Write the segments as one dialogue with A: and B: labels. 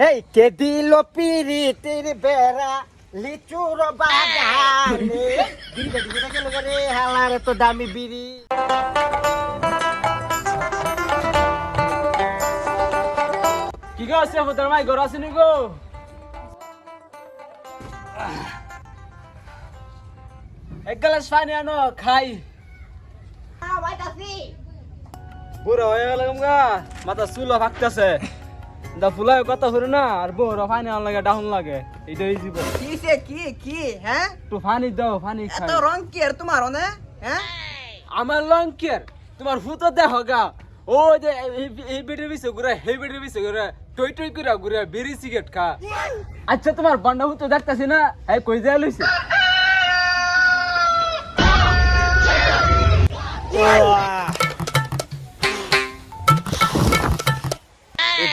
A: হেই কে দিল পিরিতির বেড়া? লিচুর বাগানে। বিড়িটা দিবিটা গেল রে হালার তো দামি বিড়ি।
B: কি গো আছে তোর মাই ঘর আসেনি গো? এক গ্লাস পানি আনো খাই। বুড়ো হয়ে গেল গা মাথা চুলো ফাঁকতেছে। দা ফুলাই কথা হরে না আর বউর আন লাগে ডাউন লাগে। এইটাই জীবন।
C: কিসে কি কি হ্যাঁ?
B: একটু পানি দাও পানি খাই।
C: এত রং কি আর তোমার অনে? হ্যাঁ?
B: আমার লঙ্কের তোমার ফুতো দেখো গা। ও যে এই- এই বেডের বিষয় ঘুরে এই বেডের বিষয় ঘুরে টই টই করে ঘুরে বিড়ি সিগারেট খা। আচ্ছা তোমার বান্ডা ফুতো দেখতাছি না? এই কই যায় লইছে?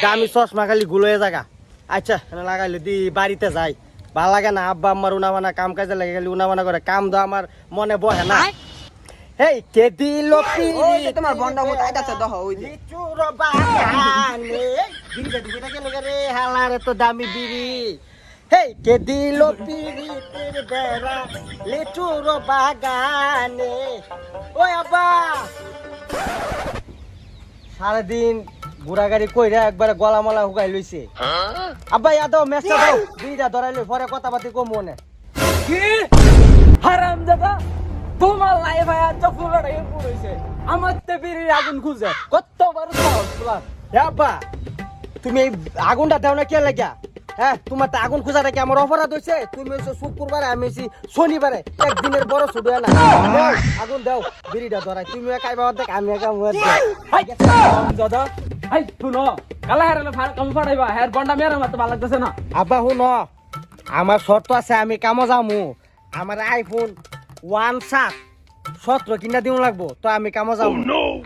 A: এই দামি চশমা খালি গুলোয় জায়গা আচ্ছা লাগাইলে দি বাড়িতে যাই। ভালো লাগে না আব্বা আমার উনামানা কাম কাজে লাগে খালি উনামানা করে। কাম তো আমার মনে বহে না। হেই কে দিল
C: ওই যে তোমার বন্ডা মতো আইতাছে দহ ওই যে।
A: লিচুর বাগানে। বিড়িটা দিবিটা গেল রে হালার তো দামি বিড়ি। হেই কে দিল পিরিতির বেড়া লিচুর বাগানে? ওই আব্বা! সারাদিন বুড়া গাড়ি কইরা একবারে গলা মলা হুগাই লইছে। আব্বা ইয়া দাও মেসটা দাও। বিড়িটা ধরাই লই পরে কথা পাতি কম মনে।
B: কি? হারাম দাদা তোমার লাই ভাই আজ ফুলাটা এর পড়েছে আমার তো বিড়ির আগুন খুঁজে। কতবার সাহস
A: এ আব্বা তুমি এই আগুনটা দাও না কে লাগিয়া? হ্যাঁ তোমার তো আগুন খোঁজাটা কি আমার অপরাধ হয়েছে তুমি হচ্ছে শুক্রবারে আমি হচ্ছি শনিবারে। একদিনের বড় ছুটু না। আগুন দাও বিড়িটা ধরাই। তুমি একাই বাবা দেখ আমি একা
B: দাদা হাই শুনো কালা ফার কাম ফাড়াইবা হের বন্ডা মেরা মারতে ভালো লাগতেছে না।
A: আব্বা শুন আমার শর্ত আছে আমি কামো যামু। আমার আইফোন ওয়ান সাত সতেরো কিনা দিও লাগবো তো আমি কামো যাব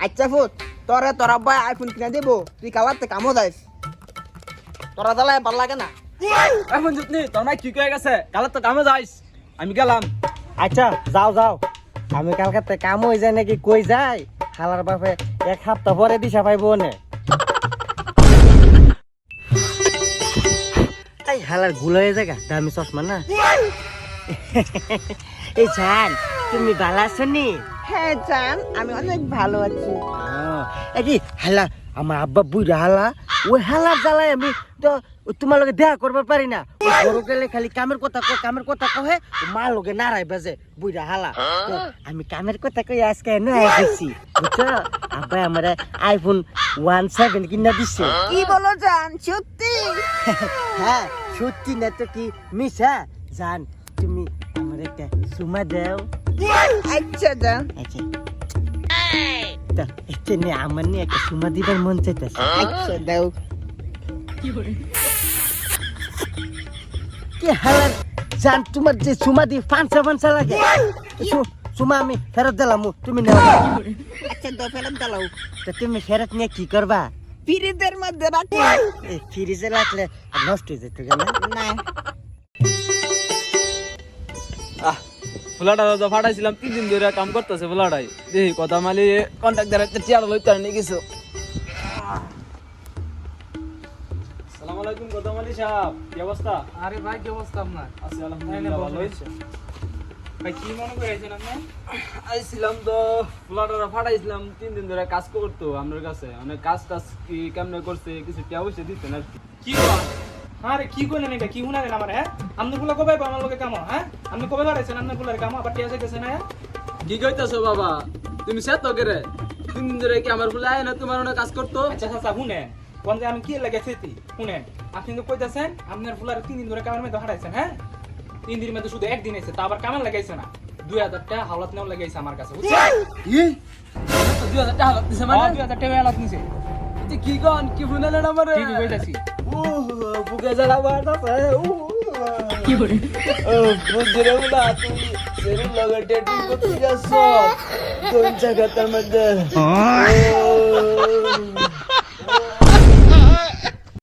C: আচ্ছা ফুট তোরে তোর আব্বাই আইফোন কিনা দিব তুই কালাতে কামো যাইস। তোরা জ্বালায় ভালো লাগে না?
B: এখন যুতনি তোর মাই কি কয়ে গেছে কালে তো কামে যাইস। আমি গেলাম।
A: আচ্ছা যাও যাও। আমি কালকাতে কাম হয়ে যায় নাকি কই যায় খালার বাপে এক সপ্তাহ পরে দিশা পাইব নে। এই হালারগুলো হয়ে জায়গা দামি চশমা না? এই জান তুমি ভালো আছো নি?
C: হ্যাঁ জান আমি অনেক ভালো আছি।
A: এই হালা আমার আব্বা বুড়া হালা ওই হালার জ্বালায় আমি তো তোমার লগে দেখা করবার পারি না। গরু গেলে খালি কামের কথা কয় কামের কথা কহে মা লগে নাড়াই বাজে বুড়া হালা। তো আমি কামের কথা কই আজকে এনে গেছি বুঝছ? আব্বা আমার আইফোন ওয়ান সেভেন কিনা দিচ্ছে
C: কি বলো জান সত্যি?
A: হ্যাঁ সত্যি না তো কি মিশা জান তুমি আমার একটা সুমা দাও।
C: আচ্ছা জান।
A: আচ্ছা। আমার নিয়ে একটা সুমা দিবার মন চাইতেছে।
C: আচ্ছা দাও।
A: কি হালার জান তোমার যে সুমা দি ফানসা ফানসা লাগে? সুমা আমি ফেরত দিলাম তুমি নেও।
C: আচ্ছা দাও ফেরত দাও
A: তা তুমি ফেরত নিয়ে কি করবা?
C: ফিরিজের মধ্যে রাখি।
A: ফ্রিজে রাখলে নষ্ট হয়ে যেত
C: না।
B: ফুলাটা তো ফাটাইছিলাম তিন দিন ধরে কাম করতেছে ফুলাটাই দেখি কথা মালি কন্ট্যাক্ট দ্বারা চেয়ার লইতে নিয়ে গেছো সালাম আলাইকুম কথা মালি সাহেব কি অবস্থা?
D: আরে ভাই কি অবস্থা আপনার?
B: আছি আলহামদুলিল্লাহ ভালো হয়েছে
D: ভাই কি মনে করেছেন আপনি?
B: আইছিলাম তো ফুলাটা ফাটাইছিলাম তিন দিন ধরে কাজ করতো আপনার কাছে। অনেক কাজ টাজ কি কেমনে করছে কিছু টিয়া পয়সা দিতেন আর কি।
D: কি আরে কি করলেন এটা কি শুনালেন আমার হ্যাঁ? আপনি গুলো কবে পাবো আমার লোকে কামো হ্যাঁ? আপনি কবে বাড়াইছেন আপনারগুলার কামো আবার টিয়া যাইতেছে না হ্যাঁ?
B: কি কইতাছো বাবা? তুমি সে তো করে তিন দিন ধরে কি আমার আয় না তোমার অনেক কাজ করতো?
D: আচ্ছা আচ্ছা শুনেন। কোন যে আমি কি লাগে সেটি শুনেন আপনি তো কইতাছেন আপনার ফুলার তিন দিন ধরে কামের মধ্যে হারাইছেন হ্যাঁ? তিন দিনের মধ্যে শুধু একদিন এসে তা আবার কামের লাগাইছে না। দুই হাজার টাকা হাওলাত নেওয়া লাগাইছে আমার কাছে বুঝছেন?
B: দুই হাজার টাকা দিছে
D: হ্যাঁ,
B: মানে
D: দুই হাজার টাকা হাওলাত নিছে।
B: তুই কি কন কি ফুনালেন আমারে
D: ঠিকই কইতাছি
B: বুকে জ্বালা বাড়তাছে কি করে ও বুঝরে বলা তুই সেরুম লগে ডেটিং করতে যাচ্ছ কোন জায়গাটার মধ্যে? ও।